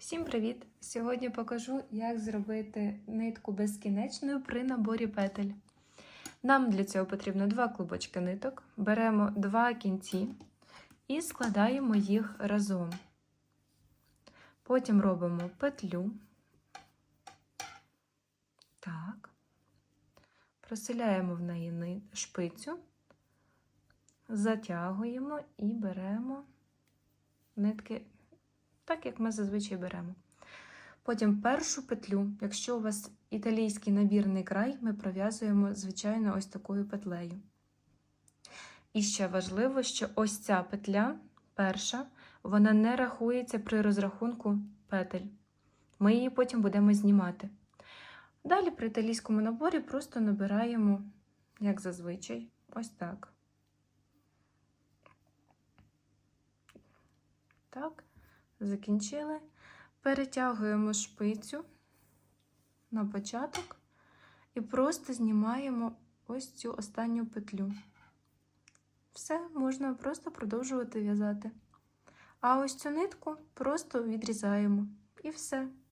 Всім привіт! Сьогодні покажу, як зробити нитку безкінечною при наборі петель. Нам для цього потрібно два клубочки ниток, беремо два кінці і складаємо їх разом. Потім робимо петлю. Так. Проселяємо в неї шпицю, затягуємо і беремо нитки так як ми зазвичай беремо. Потім першу петлю, якщо у вас італійський набірний край, ми пров'язуємо, звичайно, ось такою петлею. І ще важливо, що ось ця петля, перша, вона не рахується при розрахунку петель. Ми її потім будемо знімати. Далі при італійському наборі просто набираємо, як зазвичай, ось так. Так. Закінчили. Перетягуємо шпицю на початок і просто знімаємо ось цю останню петлю. Все, можна просто продовжувати в'язати. А ось цю нитку просто відрізаємо. І все.